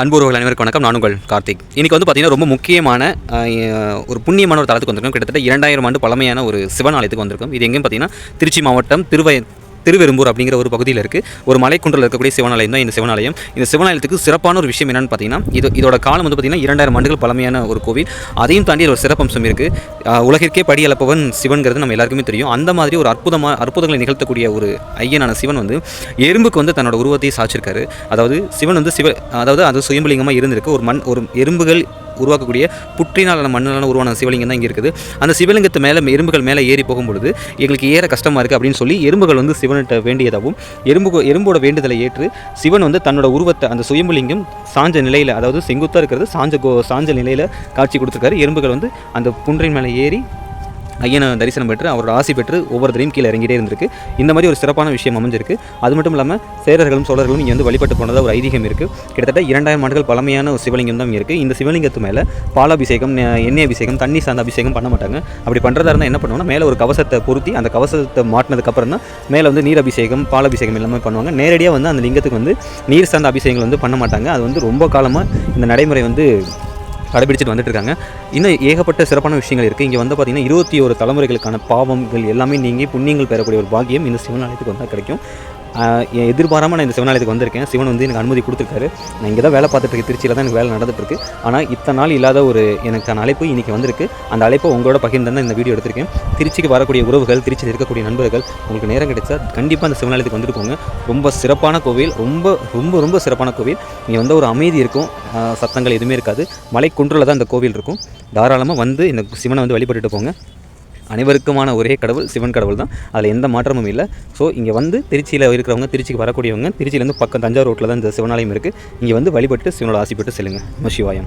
அன்புறவர்கள் அனைவருக்கும் வணக்கம். நான் உங்கள் கார்த்திக். இன்றைக்கி வந்து பார்த்திங்கன்னா ரொம்ப முக்கியமான ஒரு புண்ணியமான ஒரு தளத்துக்கு வந்திருக்கோம். கிட்டத்தட்ட இரண்டாயிரம் ஆண்டு பழமையான ஒரு சிவன் ஆலயத்துக்கு வந்திருக்கோம். இது எங்கேயும் பார்த்தீங்கன்னா திருச்சி மாவட்டம் திருவை திருவெரும்பூர் அப்படிங்கிற ஒரு பகுதியில் இருக்குது ஒரு மலைக்குன்றில் இருக்கக்கூடிய சிவனாலயம் தான் இந்த சிவனாலயம். இந்த சிவனாலயத்துக்கு சிறப்பான ஒரு விஷயம் என்னென்னு பார்த்தீங்கன்னா இது இதோட காலம் வந்து பார்த்திங்கன்னா இரண்டாயிரம் ஆண்டுகள் பழமையான ஒரு கோவில். அதையும் தாண்டி ஒரு சிறப்பம்சம் இருக்குது உலகிற்கே படி அளப்பவன் சிவன்கிறது நம்ம எல்லாருக்குமே தெரியும். அந்த மாதிரி ஒரு அற்புதமாக அற்புதங்களை நிகழ்த்தக்கூடிய ஒரு ஐயனான சிவன் வந்து எறும்புக்கு வந்து தன்னோட உருவத்தை சாச்சிருக்காரு அதாவது சிவன் வந்து சிவ அதாவது அது சுயம்பலிங்கமாக இருந்திருக்கு. ஒரு மண் ஒரு எறும்புகள் உருவாக்கக்கூடிய புற்றினாலான மண்ணாலான உருவான சிவலிங்கம் தான் இங்கே இருக்குது. அந்த சிவலிங்கத்து மேலே எறும்புகள் மேலே ஏறி போகும்பொழுது எங்களுக்கு ஏற கஷ்டமாக இருக்குது அப்படின்னு சொல்லி எறும்புகள் வந்து சிவன்கிட்ட வேண்டியதாகவும் எறும்பு எறும்போட வேண்டுதலை ஏற்று சிவன் வந்து தன்னோட உருவத்தை அந்த சுயம்புலிங்கம் சாஞ்ச நிலையில் அதாவது செங்குத்தாக இருக்கிறது சாஞ்ச கோ சாஞ்ச நிலையில் காட்சி கொடுத்துருக்காரு. எறும்புகள் வந்து அந்த புன்றின் மேலே ஏறி ஐயனை தரிசனம் பெற்று அவரோட ஆசி பெற்று ஒவ்வொரு கீழே இறங்கிட்டே இருந்திருக்கு. இந்த மாதிரி ஒரு சிறப்பான விஷயம் அமைஞ்சிருக்கு. அது மட்டும் இல்லாமல் சேரர்களும் சோழர்களும் இங்கே வந்து வழிபட்டு போனதாக ஒரு ஐதீகம் இருக்குது கிட்டத்தட்ட இரண்டாயிரம் ஆண்டுகள் பழமையான ஒரு சிவலிங்கம் தான் இங்கே இருக்குது இந்த சிவலிங்கத்து மேலே பாலாபிஷேகம் எண்ணெய் அபிஷேகம் தண்ணி சார்ந்த அபிஷேகம் பண்ண மாட்டாங்க. அப்படி பண்ணுறதா இருந்தால் என்ன பண்ணுவாங்கன்னா மேலே ஒரு கவசத்தை பொருத்தி அந்த கவசத்தை மாட்டினதுக்கப்புறம் தான் மேலே வந்து நீர் அபிஷேகம் பால் அபிஷேகம் எல்லாமே பண்ணுவாங்க. நேரடியாக வந்து அந்த லிங்கத்துக்கு வந்து நீர் சார்ந்த அபிஷேகங்கள் வந்து பண்ண மாட்டாங்க. அது வந்து ரொம்ப காலமாக இந்த நடைமுறை வந்து கடைபிடிச்சிட்டு வந்துட்டு இருக்காங்க இன்னும் ஏகப்பட்ட சிறப்பான விஷயங்கள் இருக்குது இங்கே வந்து பார்த்திங்கன்னா இருபத்தி ஒரு தலைமுறைகளுக்கான பாவங்கள் எல்லாமே நீங்கி புண்ணியங்கள் பெறக்கூடிய ஒரு பாக்கியம் இந்த சிவனாலயத்துக்கு வந்தால் கிடைக்கும். என் எதிர்பாராமல் நான் இந்த சிவனாலயத்துக்கு வந்திருக்கேன். சிவன் வந்து எனக்கு அனுமதி கொடுத்துருக்காரு. நான் இங்கே தான் வேலை பார்த்துட்டு இருக்கேன். திருச்சியில் தான் எனக்கு வேலை நடந்துட்டுருக்கு. ஆனால் இத்தனை நாள் இல்லாத ஒரு எனக்கான அழைப்பு இன்றைக்கி வந்திருக்கு. அந்த அழைப்பை உங்களோட பகிர்ந்து தான் இந்த வீடியோ எடுத்திருக்கேன். திருச்சிக்கு வரக்கூடிய உறவுகள் திருச்சியில் இருக்கக்கூடிய நண்பர்கள் உங்களுக்கு நேரம் கிடைச்சா கண்டிப்பாக அந்த சிவனாலயத்துக்கு வந்துட்டு போங்க. ரொம்ப சிறப்பான கோவில். ரொம்ப ரொம்ப ரொம்ப சிறப்பான கோவில். இங்கே வந்து ஒரு அமைதி இருக்கும். சத்தங்கள் எதுவுமே இருக்காது. மலை குன்றில் தான் இந்த கோவில் இருக்கும். தாராளமாக வந்து இந்த சிவனை வந்து வழிபட்டுட்டு போங்க. அனைவருக்குமான ஒரே கடவுள் சிவன் கடவுள் தான் அதில் எந்த மாற்றமும் இல்லை. ஸோ இங்கே வந்து திருச்சியில் இருக்கிறவங்க திருச்சிக்கு வரக்கூடியவங்க திருச்சியிலேருந்து பக்கம் தஞ்சாவூர் ரோட்டில் தான் இந்த சிவனாலயம் இருக்குது இங்கே வந்து வழிபட்டு சிவனோட ஆசைப்பட்டு பெற்று செல்லுங்க. நம சிவாயம்.